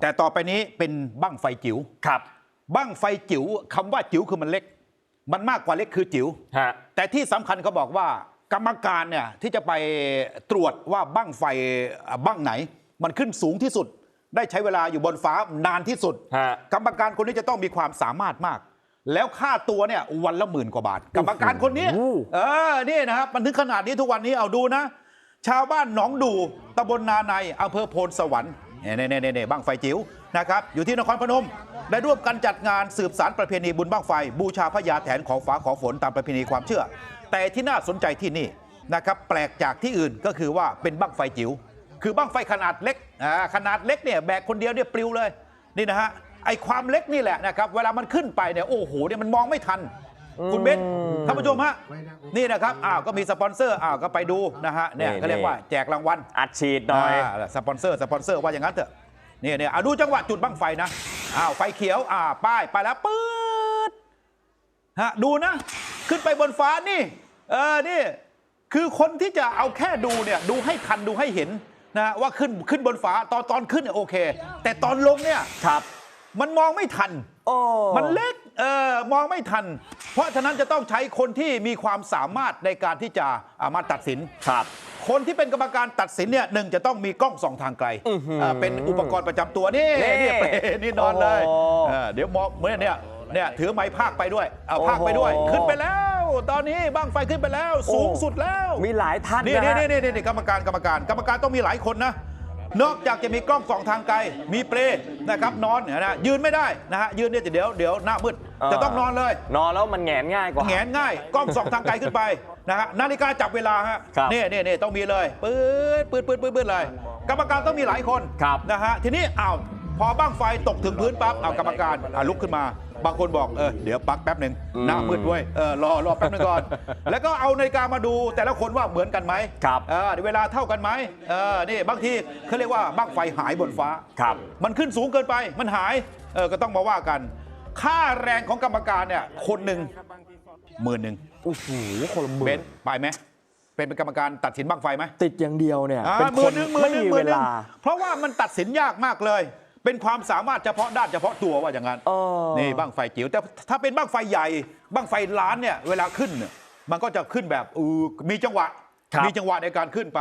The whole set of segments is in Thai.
แต่ต่อไปนี้เป็นบั้งไฟจิ๋วครับบั้งไฟจิ๋วคำว่าจิ๋วคือมันเล็ก มันมากกว่าเล็กคือจิ๋ว ฮะ แต่ที่สำคัญเขาบอกว่ากรรมการเนี่ยที่จะไปตรวจว่าบั้งไฟอะบั้งไหน มันขึ้นสูงที่สุด ได้ใช้เวลาอยู่บนฟ้านานที่สุด ฮะ กรรมการคนนี้จะต้องมีความสามารถมาก แล้วค่าตัวเนี่ยวันละหมื่นกว่าบาท กรรมการคนนี้โอ้โหเออนี่นะครับมันถึงขนาดนี้ทุกวันนี้เอาดูนะ ชาวบ้านหนองดูตำบลนาในอำเภอโพนสวรรค์ เนี่ยเนี่ยเนี่ยเนี่ยบ้างไฟจิ๋วนะครับอยู่ที่นครพนมได้ร่วมกันจัดงานสืบสารประเพณีบุญบ้างไฟ บูชาพระยาแถนของฟ้าขอฝนตามประเพณีความเชื่อ แต่ที่น่าสนใจที่นี่นะครับแปลกจากที่อื่นก็คือว่าเป็นบ้างไฟจิ๋วคือบ้างไฟขนาดเล็กอ่าขนาดเล็กเนี่ยแบกคนเดียวเนี่ยปลิวเลยนี่นะฮะไอความเล็กนี่แหละนะครับเวลามันขึ้นไปเนี่ยโอ้โหเนี่ยมันมองไม่ทัน คุณเบนซ์ท่านผู้ชมฮะนี่นะครับอ้าวก็มีสปอนเซอร์อ้าวก็ไปดูนะฮะเนี่ยนี่ เขาเรียกว่าแจกรางวัลอัดฉีดหน่อยาสปอนเซอร์สปอนเซอร์ว่าอย่างนั้นเถอะนี่เนี่ยเอาดูจังหวะจุดบั้งไฟนะอ้าวไฟเขียวอ่าป้ายไปแล้วปื๊ดฮะดูนะ ขึ้นไปบนฟ้านี่เออนี่คือคนที่จะเอาแค่ดูเนี่ยดูให้ทันดูให้เห็นนะว่าขึ้นขึ้นบนฟ้าตอนตอนขึ้นเนี่ยโอเค แต่ตอนลงเนี่ยครับ มันมองไม่ทัน โอ้มันเล็ก เออมองไม่ทัน เพราะฉะนั้นจะต้องใช้คนที่มีความสามารถในการที่จะอามาตัดสิน ครับ คนที่เป็นกรรมการตัดสินเนี่ยหนึ่งจะต้องมีกล้องส่องทางไกลอื้อหืออ่าเป็นอุปกรณ์ประจำตัวนี่นี่นี่เปรนี่นอนเลยโอ้เออเดี๋ยวมองเหมื่อนเนี่ยเนี่ยถือไม้ภาคไปด้วยเอาภาคไปด้วย โอ้โห ขึ้นไปแล้ว ตอนนี้บ้างไฟขึ้นไปแล้ว สูงสุดแล้ว มีหลายท่านนี่นะนี่ฮะ นี่นี่นี่กรรมการกรรมการกรรมการต้องมีหลายคนนะ นอกจากจะมีกล้องส่องทางไกล มีเปรนะครับนอนเนี่ยนะยืนไม่ได้นะฮะยืนเนี่ยเดี๋ยวเดี๋ยวหน้ามืดเออ จะต้องนอนเลยนอนแล้วมันแหงนง่ายกว่า แหงนง่ายกล้องส่องทางไกลขึ้นไปนะฮะนาฬิกาจับเวลาฮะครับนี่นี่นี่ต้องมีเลยปื๊ดปื๊ดปื๊ดปื๊ดปื๊ดเลย กรรมการต้องมีหลายคนครับ นะฮะทีนี้อ้าว พอบ้างไฟตกถึงพื้นปั๊บเอากรรมการอะลุกขึ้นมา บางคนบอกเออเดี๋ยวปักแป๊บหนึ่งอืมหน้ามืดด้วยเออรอรอแป๊บหนึงก่อน แล้วก็เอานาฬิกามาดูแต่ละคนว่าเหมือนกันไหมครับ เออเวลาเท่ากันไหมเออนี่บางทีเขาเรียกว่าบ้างไฟหายบนฟ้า ครับ มันขึ้นสูงเกินไปมันหายเออก็ต้องมาว่ากัน ค่าแรงของกรรมการเนี่ยคนหนึ่งหมื่นหนึ่งโอ้โหคนละหมื่เบนนไปไหมเป็นกรรมการตัดสินบ้างไฟไหมติดอย่างเดียวเนี่ย อ่าเป็นหคมื่นนหนึ่งหมื่ไม่นหนึ่งมีหเวมื่นหนึ่งลา เพราะว่ามันตัดสินยากมากเลย เป็นความสามารถเฉพาะด้านเฉพาะตัวว่าอย่างนั้นเออนี่บ้างไฟจิ๋วแต่ถ้าเป็นบ้างไฟใหญ่ บ้างไฟล้านเนี่ยเวลาขึ้นเนี่ยมันก็จะขึ้นแบบอือมีจังหวะครับ มีจังหวะในการขึ้นไป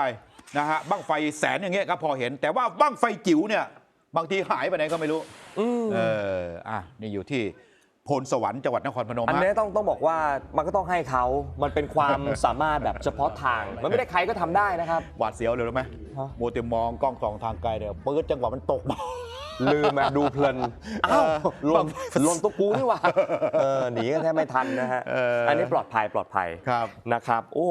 นะฮะบ้างไฟแสนอย่างเงี้ยก็พอเห็น แต่ว่าบ้างไฟจิ๋วเนี่ยบางทีหายไปไหนก็ไม่รู้อืมเอออะนี่อยู่ที่โพนสวรรค์จังหวัดนครพนมอันฮะ นี้ต้องต้องบอกว่ามันก็ต้องให้เขา มันเป็นความสามารถแบบเฉพาะทาง มันไม่ได้ใครก็ทำได้นะครับ หวาดเสียวเลยรู้ไหมฮะ โมวแต่มองกล้องส่องทางไกลเนี่ยปื๊ดจังหวะมันตกมา ลืมอะดูเพลินอ้าวหลนหลนตุ๊กกูนี่หว่าเออหนีกันแทบไม่ทันนะฮะเอออัอันนี้ปลอดภัยปลอดภัยครับนะครับโอ้